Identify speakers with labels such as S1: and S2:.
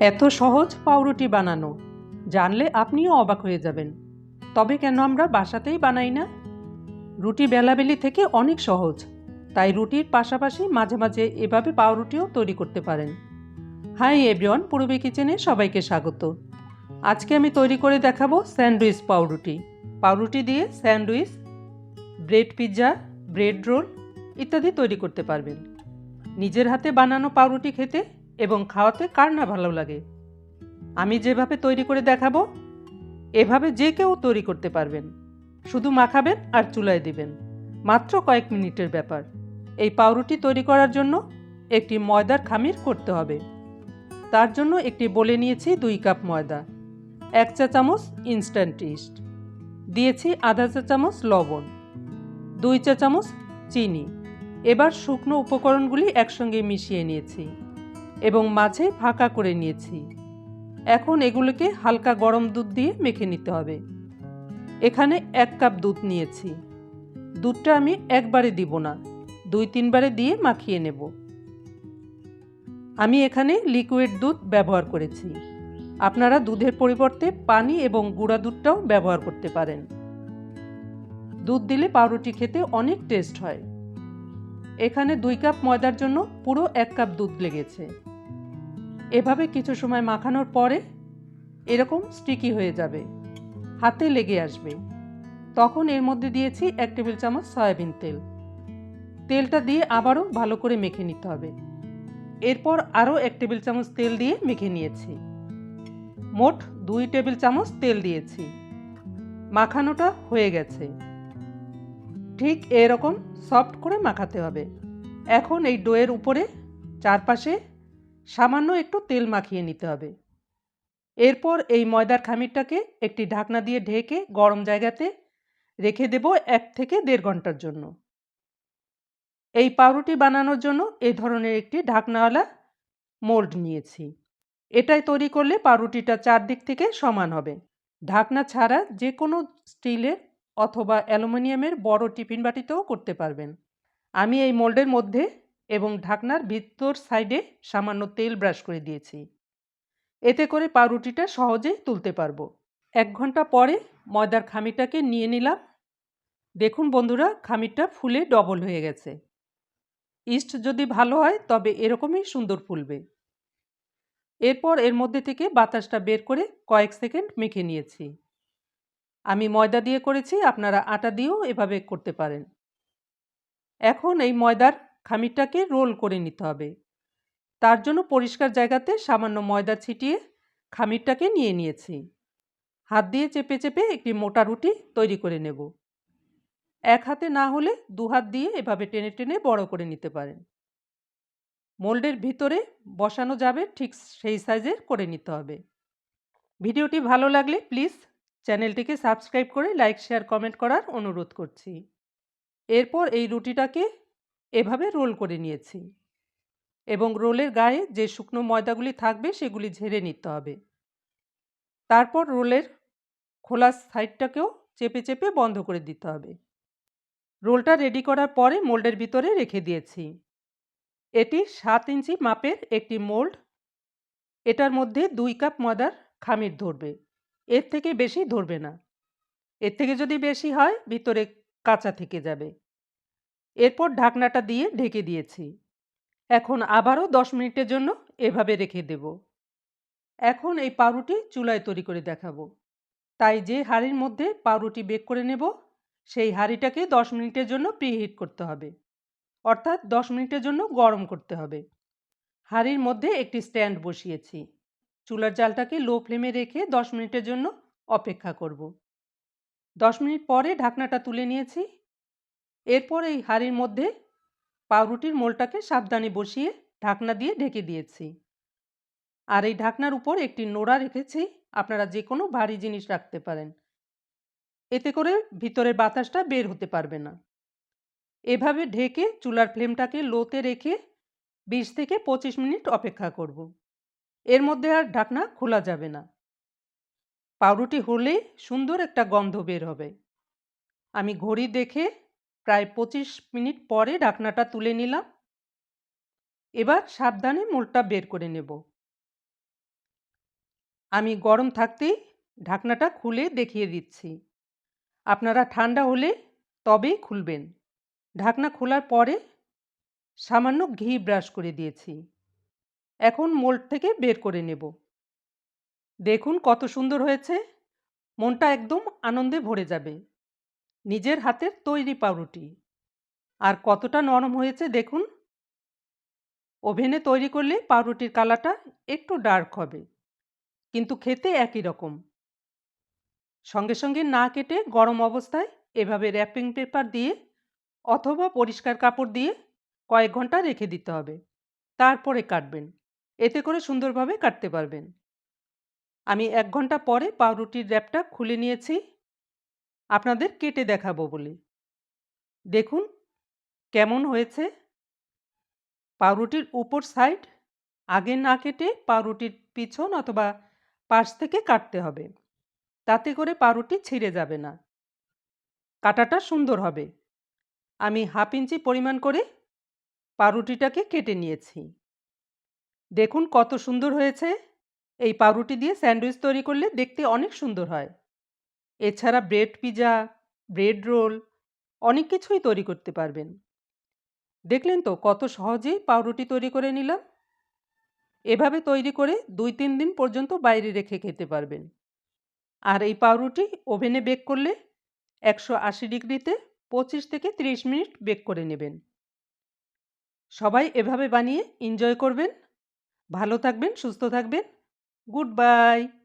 S1: এত সহজ পাউরুটি বানানো। জানলে আপনিও অবাক হয়ে যাবেন। তবে কেন আমরা বাসাতেই বানাই না? রুটি বেলাবেলি থেকে অনেক সহজ। তাই রুটির পাশাপাশি মাঝে মাঝে এভাবে পাউরুটিও তৈরি করতে পারেন। হাই এভরিওয়ান, পূর্বে কিচেনে সবাইকে স্বাগত। আজকে আমি তৈরি করে দেখাবো স্যান্ডউইচ পাউরুটি। পাউরুটি দিয়ে sandwich, bread pizza bread roll ইত্যাদি তৈরি করতে পারবেন। নিজের হাতে বানানো পাউরুটি খেতে এবং খাওয়াতে কার না ভালো লাগে? আমি যেভাবে তৈরি করে দেখাবো, এভাবে যে কেউ তৈরি করতে পারবেন। শুধু মাখাবেন আর চুলায় দিবেন। মাত্র কয়েক মিনিটের ব্যাপার। এই পাউরুটি তৈরি করার জন্য একটি ময়দার খামির করতে হবে। তার জন্য একটি বলে নিয়েছি দুই কাপ ময়দা, এক চা চামচ ইনস্ট্যান্ট ইস্ট দিয়েছি আধা চা চামচ লবণ, দুই চা চামচ চিনি। এবার শুকনো উপকরণগুলি একসঙ্গে মিশিয়ে নিয়েছি। এবং মাঝে ফাঁকা করে নিয়েছি। এখন এগুলোকে হালকা গরম দুধ দিয়ে মেখে নিতে হবে। এখানে এক কাপ দুধ নিয়েছি। দুধটা আমি একবারে দিব না, দুই তিনবারে দিয়ে মাখিয়ে নেব। আমি এখানে লিকুইড দুধ ব্যবহার করেছি। আপনারা দুধের পরিবর্তে পানি এবং গুঁড়া দুধটাও ব্যবহার করতে পারেন। দুধ দিলে পাউরুটি খেতে অনেক টেস্ট হয়। এখানে দুই কাপ ময়দার জন্য পুরো এক কাপ দুধ লেগেছে। এভাবে কিছু সময় মাখানোর পরে এরকম স্টিকি হয়ে যাবে, হাতে লেগে আসবে। তখন এর মধ্যে দিয়েছি এক টেবিল চামচ সয়াবিন তেল। তেলটা দিয়ে আবারও ভালো করে মেখে নিতে হবে। এরপর আরও এক টেবিল চামচ তেল দিয়ে মেখে নিয়েছি। মোট দুই টেবিল চামচ তেল দিয়েছি। মাখানোটা হয়ে গেছে। ঠিক এরকম সফট করে মাখাতে হবে। এখন এই ডোয়ের উপরে চারপাশে সামান্য একটু তেল মাখিয়ে নিতে হবে। এরপর এই ময়দার খামিরটাকে একটি ঢাকনা দিয়ে ঢেকে গরম জায়গাতে রেখে দেব এক থেকে দেড় ঘণ্টার জন্য। এই পাউরুটি বানানোর জন্য এই ধরনের একটি ঢাকনাওয়ালা মোল্ড নিয়েছি। এটাই তৈরি করলে পাউরুটিটা চারদিক থেকে সমান হবে। ঢাকনা ছাড়া যে কোনো স্টিলের অথবা অ্যালুমিনিয়ামের বড় টিফিন বাটিতেও করতে পারবেন। আমি এই মোল্ডের মধ্যে এবং ঢাকনার ভিতর সাইডে সামান্য তেল ব্রাশ করে দিয়েছি। এতে করে পাউরুটিটা সহজেই তুলতে পারব। এক ঘণ্টা পরে ময়দার খামিরটাকে নিয়ে নিলাম। দেখুন বন্ধুরা, খামিরটা ফুলে ডবল হয়ে গেছে। ইস্ট যদি ভালো হয়, তবে এরকমই সুন্দর ফুলবে। এরপর এর মধ্যে থেকে বাতাসটা বের করে কয়েক সেকেন্ড মেখে নিয়েছি। আমি ময়দা দিয়ে করেছি, আপনারা আটা দিয়েও এভাবে করতে পারেন। এখন এই ময়দার খামিরটাকে রোল করে নিতে হবে। তার জন্য পরিষ্কার জায়গাতে সামান্য ময়দা ছিটিয়ে খামিরটাকে নিয়ে নিয়েছি। হাত দিয়ে চেপে চেপে একটি মোটা রুটি তৈরি করে নেব। এক হাতে না হলে দু হাত দিয়ে এভাবে টেনে টেনে বড় করে নিতে পারেন। মোল্ডের ভিতরে বসানো যাবে ঠিক সেই সাইজের করে নিতে হবে। ভিডিওটি ভালো লাগলে প্লিজ চ্যানেলটিকে সাবস্ক্রাইব করে লাইক, শেয়ার, কমেন্ট করার অনুরোধ করছি। এরপর এই রুটিটাকে এভাবে রোল করে নিয়েছি। এবং রোলের গায়ে যে শুকনো ময়দাগুলি থাকবে, সেগুলি ঝেড়ে নিতে হবে। তারপর রোলের খোলা সাইডটাকেও চেপে চেপে বন্ধ করে দিতে হবে। রোলটা রেডি করার পরে মোল্ডের ভিতরে রেখে দিয়েছি। এটি সাত ইঞ্চি মাপের একটি মোল্ড। এটার মধ্যে দুই কাপ ময়দার খামির ধরবে। এর থেকে বেশি ধরবে না। এর থেকে যদি বেশি হয়, ভিতরে কাঁচা থেকে যাবে। এরপর ঢাকনাটা দিয়ে ঢেকে দিয়েছি। এখন আবারও দশ মিনিটের জন্য এভাবে রেখে দেব। এখন এই পাউরুটি চুলায় তৈরি করে দেখাবো। তাই যে হাঁড়ির মধ্যে পাউরুটি বেক করে নেব, সেই হাঁড়িটাকে দশ মিনিটের জন্য প্রিহিট করতে হবে। অর্থাৎ দশ মিনিটের জন্য গরম করতে হবে। হাঁড়ির মধ্যে একটি স্ট্যান্ড বসিয়েছি। চুলার জালটাকে লো ফ্লেমে রেখে দশ মিনিটের জন্য অপেক্ষা করব। দশ মিনিট পরে ঢাকনাটা তুলে নিয়েছি। এরপর এই হাঁড়ির মধ্যে পাউরুটির মোলটাকে সাবধানে বসিয়ে ঢাকনা দিয়ে ঢেকে দিয়েছি। আর এই ঢাকনার উপর একটি নোড়া রেখেছি, আপনারা যে কোনো ভারী জিনিস রাখতে পারেন। এতে করে ভিতরের বাতাসটা বের হতে পারবে না। এভাবে ঢেকে চুলার ফ্লেমটাকে লোতে রেখে বিশ থেকে পঁচিশ মিনিট অপেক্ষা করব। এর মধ্যে আর ঢাকনা খোলা যাবে না। পাউরুটি হলে সুন্দর একটা গন্ধ বের হবে। আমি ঘড়ি দেখে প্রায় পঁচিশ মিনিট পরে ঢাকনাটা তুলে নিলাম। এবার সাবধানে মোলটা বের করে নেব। আমি গরম থাকতেই ঢাকনাটা খুলে দেখিয়ে দিচ্ছি। আপনারা ঠান্ডা হলে তবেই খুলবেন। ঢাকনা খোলার পরে সামান্য ঘি ব্রাশ করে দিয়েছি। এখন মোল্ড থেকে বের করে নেব। দেখুন কত সুন্দর হয়েছে। মনটা একদম আনন্দে ভরে যাবে। নিজের হাতের তৈরি পাউরুটি। আর কতটা নরম হয়েছে দেখুন। ওভেনে তৈরি করলে পাউরুটির কালারটা একটু ডার্ক হবে, কিন্তু খেতে একই রকম। সঙ্গে সঙ্গে না কেটে গরম অবস্থায় এভাবে র্যাপিং পেপার দিয়ে অথবা পরিষ্কার কাপড় দিয়ে কয়েক ঘণ্টা রেখে দিতে হবে। তারপরে কাটবেন। এতে করে সুন্দরভাবে কাটতে পারবেন। আমি এক ঘণ্টা পরে পাউরুটির র্যাপটা খুলে নিয়েছি। আপনাদের কেটে দেখাবো বলে। দেখুন, কেমন হয়েছে। পাউরুটির উপর সাইড আগে না কেটে পাউরুটির পিছন অথবা পাশ থেকে কাটতে হবে। তাতে করে পাউরুটি ছিঁড়ে যাবে না। কাটাটা সুন্দর হবে। আমি হাফ ইঞ্চি পরিমাণ করে পাউরুটিটাকে কেটে নিয়েছি। দেখুন কত সুন্দর হয়েছে। এই পাউরুটি দিয়ে স্যান্ডউইচ তৈরি করলে দেখতে অনেক সুন্দর হয়। এছাড়া ব্রেড পিজা, ব্রেড রোল অনেক কিছুই তৈরি করতে পারবেন। দেখলেন তো কত সহজেই পাউরুটি তৈরি করে নিলাম। এভাবে তৈরি করে দুই তিন দিন পর্যন্ত বাইরে রেখে খেতে পারবেন। আর এই পাউরুটি ওভেনে বেক করলে একশো আশি ডিগ্রিতে পঁচিশ থেকে ত্রিশ মিনিট বেক করে নেবেন। সবাই এভাবে বানিয়ে এনজয় করবেন। ভালো থাকবেন, সুস্থ থাকবেন। Good bye!